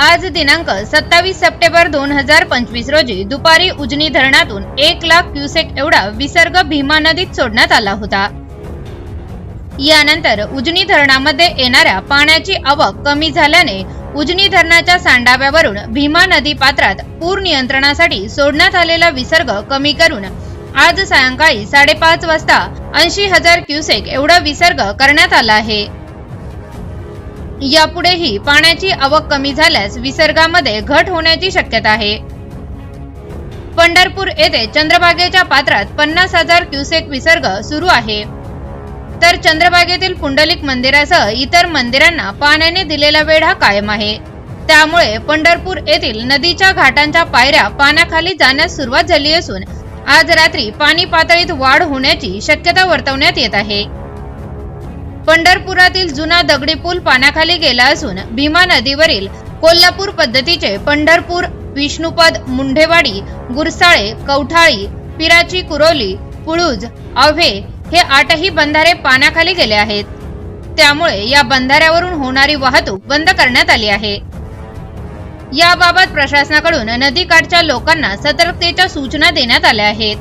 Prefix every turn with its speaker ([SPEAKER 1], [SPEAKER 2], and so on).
[SPEAKER 1] आज दिनांक सत्तावीस सप्टेंबर दोन हजार पंचवीस रोजी दुपारी उजनी धरणातून एक लाख क्युसेक एवढा विसर्ग भीमा नदीत सोडण्यात आला होता. यानंतर उजनी धरणामध्ये येणाऱ्या पाण्याची आवक कमी झाल्याने उजनी धरणाच्या सांडाव्यावरून भीमा नदी पात्रात पूर नियंत्रणासाठी सोडण्यात आलेला विसर्ग कमी करून आज सायंकाळी साडेपाच वाजता ऐंशी हजार क्युसेक एवढा विसर्ग करण्यात आला आहे. यापुढेही पाण्याची आवक कमी झाल्यास विसर्गामध्ये घट होण्याची शक्यता आहे. पंढरपूर येथे चंद्रभागेच्या पात्रात पन्नास हजार क्युसेक विसर्ग सुरू आहे. तर चंद्रभागेतील पुंडलिक मंदिरासह इतर मंदिरांना पाण्याने दिलेला वेढा कायम आहे. त्यामुळे पंढरपूर येथील नदीच्या घाटांच्या पायऱ्या पाण्याखाली जाण्यास सुरुवात झाली असून आज रात्री पाणी पातळीत वाढ होण्याची शक्यता वर्तवण्यात येत आहे. पंढरपुरातील जुना दगडी पूल पाण्याखाली गेला असून भीमा नदीवरील कोल्हापूर पद्धतीचे पंढरपूर विष्णुपद मुंढेवाडी गुरसाळे कवठाळी पिराची कुरोली पुळूज आव्हे हे आठही बंधारे पाण्याखाली गेले आहेत. त्यामुळे या बंधाऱ्यावरून होणारी वाहतूक बंद करण्यात आली आहे. याबाबत प्रशासनाकडून नदीकाठच्या लोकांना सतर्कतेच्या सूचना देण्यात आल्या आहेत.